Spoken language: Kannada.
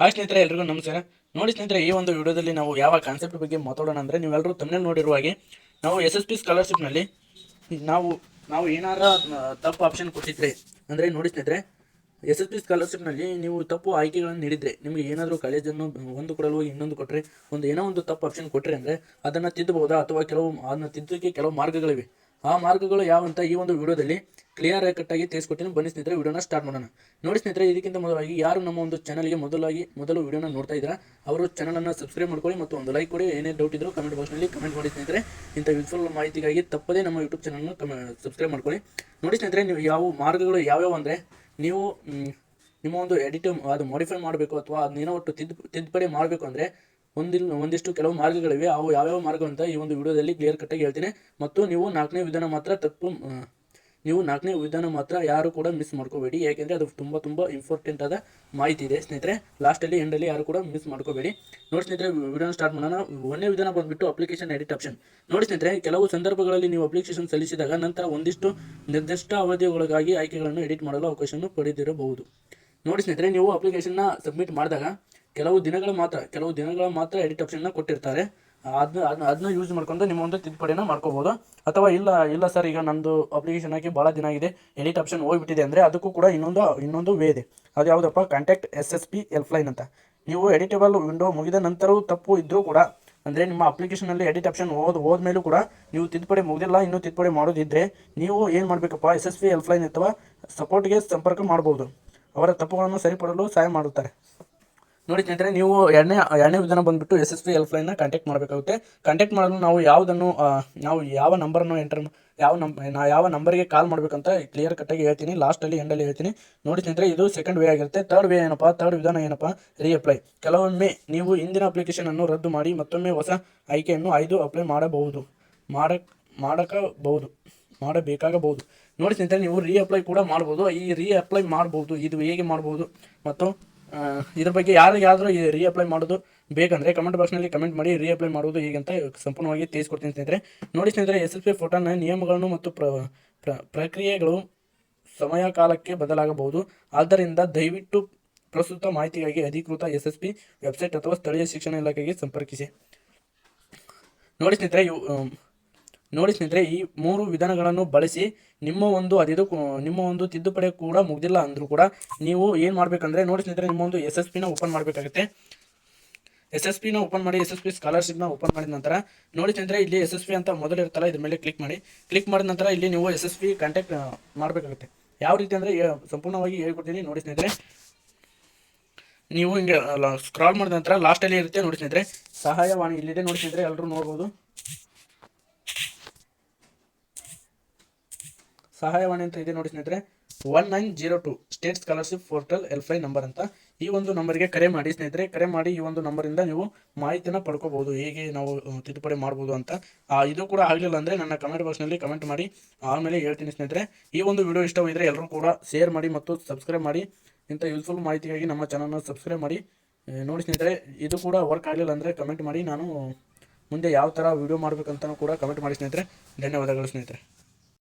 ಹಾಯ್ ಸ್ನೇಹಿತರೆ, ಎಲ್ರಿಗೂ ನಮಸ್ಕಾರ. ನೋಡಿ ಸ್ನೇಹಿತರೆ, ಈ ಒಂದು ವಿಡಿಯೋದಲ್ಲಿ ನಾವು ಯಾವ ಕಾನ್ಸೆಪ್ಟ್ ಬಗ್ಗೆ ಮಾತಾಡೋಣ ಅಂದರೆ ನೀವೆಲ್ಲರೂ ತಮ್ಮನೇ ನೋಡಿರುವ ಹಾಗೆ ನಾವು ಎಸ್ ಎಸ್ ಪಿ ಸ್ಕಾಲರ್ಶಿಪ್ನಲ್ಲಿ ನಾವು ನಾವು ಏನಾರ ತಪ್ಪು ಆಪ್ಷನ್ ಕೊಟ್ಟಿದ್ರೆ, ಅಂದರೆ ನೋಡಿ ಸ್ನೇಹಿತರೆ ಎಸ್ ಎಸ್ ಪಿ ಸ್ಕಾಲರ್ಶಿಪ್ನಲ್ಲಿ ನೀವು ತಪ್ಪು ಆಯ್ಕೆಗಳನ್ನು ನೀಡಿದರೆ, ನಿಮಗೆ ಏನಾದರೂ ಕಾಲೇಜನ್ನು ಒಂದು ಕೊಡಲು ಇನ್ನೊಂದು ಕೊಟ್ಟರೆ ಒಂದು ಏನೋ ಒಂದು ತಪ್ಪು ಆಪ್ಷನ್ ಕೊಟ್ಟರೆ ಅಂದರೆ ಅದನ್ನು ತಿದ್ದಬಹುದಾ? ಅಥವಾ ಕೆಲವು, ಅದನ್ನು ತಿದ್ದಕ್ಕೆ ಕೆಲವು ಮಾರ್ಗಗಳಿವೆ. ಆ ಮಾರ್ಗಗಳು ಯಾವಂತ ಈ ಒಂದು ವಿಡಿಯೋದಲ್ಲಿ ಕ್ಲಿಯರ್ ಕಟ್ಟಾಗಿ ತಿಳಿಸ್ಕೊಟ್ಟಿನಿ. ಬನ್ನಿ ಸ್ನೇಹಿತರೆ, ವಿಡಿಯೋನ ಸ್ಟಾರ್ಟ್ ಮಾಡೋಣ. ನೋಡಿ ಸ್ನೇಹಿತರೆ, ಇದಕ್ಕಿಂತ ಮೊದಲಾಗಿ ಯಾರು ನಮ್ಮ ಒಂದು ಚಾನಲ್ಗೆ ಮೊದಲಾಗಿ ಮೊದಲು ವಿಡಿಯೋನ ನೋಡ್ತಾ ಇದ್ದೀರಾ, ಅವರು ಚಾನಲನ್ನು ಸಬ್ಸ್ಕ್ರೈಬ್ ಮಾಡ್ಕೊಳ್ಳಿ ಮತ್ತು ಒಂದು ಲೈಕ್ ಕೊಡಿ. ಏನೇ ಡೌಟ್ ಇದ್ದರೂ ಕಮೆಂಟ್ ಬಾಕ್ಸ್ನಲ್ಲಿ ಕಮೆಂಟ್ ಮಾಡಿ ಸ್ನೇಹಿತರೆ. ಇಂಥ ಯೂಸ್ಫುಲ್ ಮಾಹಿತಿಗಾಗಿ ತಪ್ಪದೇ ನಮ್ಮ ಯೂಟ್ಯೂಬ್ ಚಾನಲ್ನ ಅನ್ನು ಸಬ್ಸ್ಕ್ರೈಬ್ ಮಾಡ್ಕೊಳ್ಳಿ. ನೋಡಿ ಸ್ನೇಹಿತರೆ, ನೀವು ಯಾವ ಮಾರ್ಗಗಳು ಯಾವ್ಯಾವ ಅಂದರೆ, ನೀವು ನಿಮ್ಮ ಒಂದು ಎಡಿಟ್ ಅದು ಮಾಡಿಫೈ ಮಾಡಬೇಕು ಅಥವಾ ಅದನ್ನೇನೋ ಒಟ್ಟು ತಿದ್ದು, ತಿದ್ದುಪಡಿ ಮಾಡಬೇಕು ಅಂದರೆ ಒಂದಿಲ್ಲ ಒಂದಿಷ್ಟು ಕೆಲವು ಮಾರ್ಗಗಳಿವೆ. ಅವು ಯಾವ್ಯಾವ ಮಾರ್ಗ ಅಂತ ಈ ಒಂದು ವಿಡಿಯೋದಲ್ಲಿ ಕ್ಲಿಯರ್ ಕಟ್ಟಾಗಿ ಹೇಳ್ತೀನಿ. ಮತ್ತು ನೀವು ನಾಲ್ಕನೇ ವಿಧಾನ ಮಾತ್ರ ತಪ್ಪು ನೀವು ನಾಲ್ಕನೇ ವಿಧಾನ ಮಾತ್ರ ಯಾರು ಕೂಡ ಮಿಸ್ ಮಾಡ್ಕೋಬೇಡಿ. ಯಾಕೆಂದರೆ ಅದು ತುಂಬ ತುಂಬ ಇಂಪಾರ್ಟೆಂಟ್ ಆದ ಮಾಹಿತಿ ಇದೆ ಸ್ನೇಹಿತರೆ. ಲಾಸ್ಟಲ್ಲಿ ಎಂಡಲ್ಲಿ ಯಾರು ಕೂಡ ಮಿಸ್ ಮಾಡ್ಕೋಬೇಡಿ. ನೋಡಿ ಸ್ನೇಹಿತರೆ, ವಿಡಿಯೋನ ಸ್ಟಾರ್ಟ್ ಮಾಡೋಣ. ಒಂದನೇ ವಿಧಾನ ಬಂದುಬಿಟ್ಟು ಅಪ್ಲಿಕೇಶನ್ ಎಡಿಟ್ ಆಪ್ಷನ್ ನೋಡಿ ಸ್ನೇಹಿತರೆ, ಕೆಲವು ಸಂದರ್ಭಗಳಲ್ಲಿ ನೀವು ಅಪ್ಲಿಕೇಶನ್ ಸಲ್ಲಿಸಿದಾಗ ನಂತರ ಒಂದಿಷ್ಟು ನಿರ್ದಿಷ್ಟ ಅವಧಿಯೊಳಗಾಗಿ ಆಯ್ಕೆಗಳನ್ನು ಎಡಿಟ್ ಮಾಡಲು ಅವಕಾಶವನ್ನು ಪಡೆದಿರಬಹುದು. ನೋಡಿ ಸ್ನೇಹಿತರೆ, ನೀವು ಅಪ್ಲಿಕೇಶನ್ನ ಸಬ್ಮಿಟ್ ಮಾಡಿದಾಗ ಕೆಲವು ದಿನಗಳ ಮಾತ್ರ, ಕೆಲವು ದಿನಗಳ ಮಾತ್ರ ಎಡಿಟ್ ಆಪ್ಷನ್ನ ಕೊಟ್ಟಿರ್ತಾರೆ. ಅದನ್ನ ಅದನ್ನ ಯೂಸ್ ಮಾಡ್ಕೊಂಡು ನಿಮ್ಮ ಒಂದು ತಿದ್ದುಪಡಿನ ಮಾಡ್ಕೋಬೋದು. ಅಥವಾ ಇಲ್ಲ ಇಲ್ಲ ಸರ್ ಈಗ ನಂದು ಅಪ್ಲಿಕೇಶನ್ ಹಾಕಿ ಭಾಳ ದಿನ ಆಗಿದೆ. ಎಡಿಟ್ ಆಪ್ಷನ್ ಹೋಗ್ಬಿಟ್ಟಿದೆ ಅಂದರೆ ಅದಕ್ಕೂ ಕೂಡ ಇನ್ನೊಂದು ಇನ್ನೊಂದು ವೇ ಇದೆ. ಅದು ಯಾವುದಪ್ಪ? Contact S S P helpline ಅಂತ. ನೀವು ಎಡಿಟೇಬಲ್ ವಿಂಡೋ ಮುಗಿದ ನಂತರವೂ ತಪ್ಪು ಇದ್ದರೂ ಕೂಡ, ಅಂದರೆ ನಿಮ್ಮ ಅಪ್ಲಿಕೇಶನಲ್ಲಿ ಎಡಿಟ್ ಆಪ್ಷನ್ ಓದ್ ಹೋದ್ಮೇಲೂ ಕೂಡ ನೀವು ತಿದ್ದುಪಡಿ ಮುಗಿದಿಲ್ಲ, ಇನ್ನೂ ತಿದ್ದುಪಡಿ ಮಾಡೋದಿದ್ದರೆ ನೀವು ಏನು ಮಾಡಬೇಕಪ್ಪ? ಎಸ್ ಎಸ್ ಪಿ ಎಲ್ಫ್ಲೈನ್ ಅಥವಾ ಸಪೋರ್ಟ್ಗೆ ಸಂಪರ್ಕ ಮಾಡ್ಬೋದು. ಅವರ ತಪ್ಪುಗಳನ್ನು ಸರಿಪಡಲು ಸಹಾಯ ಮಾಡುತ್ತಾರೆ. ನೋಡಿ ಸ್ನೇಹಿತರೆ ನೀವು ಎರಡನೇ ಎರಡನೇ ವಿಧಾನ ಬಂದುಬಿಟ್ಟು ಎಸ್ ಎಸ್ ಪಿ ಹೆಲ್ಪ್ಲೈನ್ನ ಕಾಂಟ್ಯಾಕ್ಟ್ ಮಾಡಬೇಕಾಗುತ್ತೆ. ಕಾಂಟ್ಯಾಕ್ಟ್ ಮಾಡಲು ನಾವು ಯಾವುದನ್ನು ನಾವು ಯಾವ ನಂಬರನ್ನು ಎಂಟರ್ ಯಾವ ನಂ ನಾ, ಯಾವ ನಂಬರಿಗೆ ಕಾಲ್ ಮಾಡಬೇಕಂತ ಕ್ಲಿಯರ್ ಕಟ್ಟಾಗಿ ಹೇಳ್ತೀನಿ. ಲಾಸ್ಟಲ್ಲಿ ಎಂಡಲ್ಲಿ ಹೇಳ್ತೀನಿ. ನೋಡಿ ಸ್ನೇಹಿತರೆ ಇದು ಸೆಕೆಂಡ್ ವೇ ಆಗಿರುತ್ತೆ. ತರ್ಡ್ ವೇ ಏನಪ್ಪ? ತರ್ಡ್ ವಿಧಾನ ಏನಪ್ಪ? ರೀಅಪ್ಲೈ ಕೆಲವೊಮ್ಮೆ ನೀವು ಹಿಂದಿನ ಅಪ್ಲಿಕೇಶನನ್ನು ರದ್ದು ಮಾಡಿ ಮತ್ತೊಮ್ಮೆ ಹೊಸ ಆಯ್ಕೆಯನ್ನು ಆಯ್ದು ಅಪ್ಲೈ ಮಾಡಬಹುದು. ಮಾಡಕ್ ಮಾಡಕಬಹುದು. ಮಾಡಬೇಕಾಗಬಹುದು. ನೋಡಿ ಸ್ನೇಹಿತರೆ ನೀವು ರೀಅಪ್ಲೈ ಕೂಡ ಮಾಡ್ಬೋದು. ಈ ರೀಅಪ್ಲೈ ಮಾಡ್ಬೋದು. ಇದು ಹೇಗೆ ಮಾಡ್ಬೋದು? ಮತ್ತು ಇದ್ರ ಬಗ್ಗೆ ಯಾರಿಗಾದರೂ ರೀ ರೀಅಪ್ಲೈ ಮಾಡೋದು ಬೇಕಂದ್ರೆ ಕಮೆಂಟ್ ಬಾಕ್ಸ್ನಲ್ಲಿ ಕಮೆಂಟ್ ಮಾಡಿ ರೀಅಪ್ಲೈ ಮಾಡೋದು ಹೀಗಂತ ಸಂಪೂರ್ಣವಾಗಿ ತಿಳಿಸ್ಕೊಡ್ತೀನಿ ಸ್ನೇಹಿತರೆ. ನೋಡಿ ಸ್ನೇಹಿತರೆ ಎಸ್ ಎಸ್ ಪಿ ಫೋಟೋನ ನಿಯಮಗಳನ್ನು ಮತ್ತು ಪ್ರ, ಪ್ರ- ಪ್ರಕ್ರಿಯೆಗಳು ಸಮಯ ಕಾಲಕ್ಕೆ ಬದಲಾಗಬಹುದು. ಆದ್ದರಿಂದ ದಯವಿಟ್ಟು ಪ್ರಸ್ತುತ ಮಾಹಿತಿಗಾಗಿ ಅಧಿಕೃತ ಎಸ್ ಎಸ್ ಪಿ ವೆಬ್ಸೈಟ್ ಅಥವಾ ಸ್ಥಳೀಯ ಶಿಕ್ಷಣ ಇಲಾಖೆಗೆ ಸಂಪರ್ಕಿಸಿ. ನೋಡಿ ಸ್ನೇಹಿತರೆ ನೋಡಿ ಸ್ನೇಹಿತರೆ, ಈ ಮೂರು ವಿಧಾನಗಳನ್ನು ಬಳಸಿ ನಿಮ್ಮ ಒಂದು ಅದಿದು ನಿಮ್ಮ ಒಂದು ತಿದ್ದುಪಡಿ ಕೂಡ ಮುಗ್ದಿಲ್ಲ ಅಂದರೂ ಕೂಡ ನೀವು ಏನು ಮಾಡಬೇಕಂದ್ರೆ, ನೋಡಿ ಸ್ನೇಹಿತರೆ, ನಿಮ್ಮ ಒಂದು ಎಸ್ ಎಸ್ ಪಿನ ಓಪನ್ ಮಾಡಬೇಕಾಗುತ್ತೆ. ಎಸ್ ಎಸ್ ಪಿನ ಓಪನ್ ಮಾಡಿ ಎಸ್ ಎಸ್ ಪಿ ಸ್ಕಾಲರ್ಶಿಪ್ನ ಓಪನ್ ಮಾಡಿದ ನಂತರ, ನೋಡಿ ಸ್ನೇಹಿತರೆ, ಇಲ್ಲಿ ಎಸ್ ಎಸ್ ಪಿ ಅಂತ ಮೊದಲು ಇರುತ್ತಲ್ಲ, ಇದ್ರ ಮೇಲೆ ಕ್ಲಿಕ್ ಮಾಡಿ. ಕ್ಲಿಕ್ ಮಾಡಿದ ನಂತರ ಇಲ್ಲಿ ನೀವು ಎಸ್ ಎಸ್ ಪಿ ಕಾಂಟ್ಯಾಕ್ಟ್ ಮಾಡಬೇಕಾಗುತ್ತೆ. ಯಾವ ರೀತಿ ಅಂದರೆ ಸಂಪೂರ್ಣವಾಗಿ ಹೇಳ್ಕೊಡ್ತೀನಿ. ನೋಡಿ ಸ್ನೇಹಿತರೆ, ನೀವು ಹಿಂಗೆ ಸ್ಕ್ರಾಲ್ ಮಾಡಿದ ನಂತರ ಲಾಸ್ಟಲ್ಲಿ ಇರುತ್ತೆ, ನೋಡಿ ಸ್ನೇಹಿತರೆ. ಸಹಾಯವಾಣಿ ಇಲ್ಲಿದೆ, ನೋಡಿ ಸ್ನೇಹಿತರೆ ಎಲ್ಲರೂ ನೋಡ್ಬೋದು. ಸಹಾಯವಾಣಿ ಅಂತ ಇದೆ ನೋಡಿ ಸ್ನೇಹಿತರೆ. One nine zero two state scholarship portal helpline number ಅಂತ ಈ ಒಂದು ನಂಬರ್ಗೆ ಕರೆ ಮಾಡಿ ಸ್ನೇಹಿತರೆ. ಕರೆ ಮಾಡಿ ಈ ಒಂದು ನಂಬರಿಂದ ನೀವು ಮಾಹಿತಿನ ಪಡ್ಕೋಬಹುದು, ಹೇಗೆ ನಾವು ತಿದ್ದುಪಡಿ ಮಾಡ್ಬೋದು ಅಂತ. ಇದು ಕೂಡ ಆಗಲಿಲ್ಲ ಅಂದರೆ ನನ್ನ ಕಮೆಂಟ್ ಬಾಕ್ಸ್ನಲ್ಲಿ ಕಮೆಂಟ್ ಮಾಡಿ, ಆಮೇಲೆ ಹೇಳ್ತೀನಿ ಸ್ನೇಹಿತರೆ. ಈ ಒಂದು ವಿಡಿಯೋ ಇಷ್ಟವಿದ್ದರೆ ಎಲ್ಲರೂ ಕೂಡ ಶೇರ್ ಮಾಡಿ ಮತ್ತು ಸಬ್ಸ್ಕ್ರೈಬ್ ಮಾಡಿ. ಇಂಥ ಯೂಸ್ಫುಲ್ ಮಾಹಿತಿಗಾಗಿ ನಮ್ಮ ಚಾನಲ್ನ ಸಬ್ಸ್ಕ್ರೈಬ್ ಮಾಡಿ. ನೋಡಿ ಸ್ನೇಹಿತರೆ, ಇದು ಕೂಡ ವರ್ಕ್ ಆಗಲಿಲ್ಲ ಅಂದರೆ ಕಮೆಂಟ್ ಮಾಡಿ. ನಾನು ಮುಂದೆ ಯಾವ ಥರ ವಿಡಿಯೋ ಮಾಡಬೇಕಂತಲೂ ಕೂಡ ಕಮೆಂಟ್ ಮಾಡಿ ಸ್ನೇಹಿತರೆ. ಧನ್ಯವಾದಗಳು ಸ್ನೇಹಿತರೆ.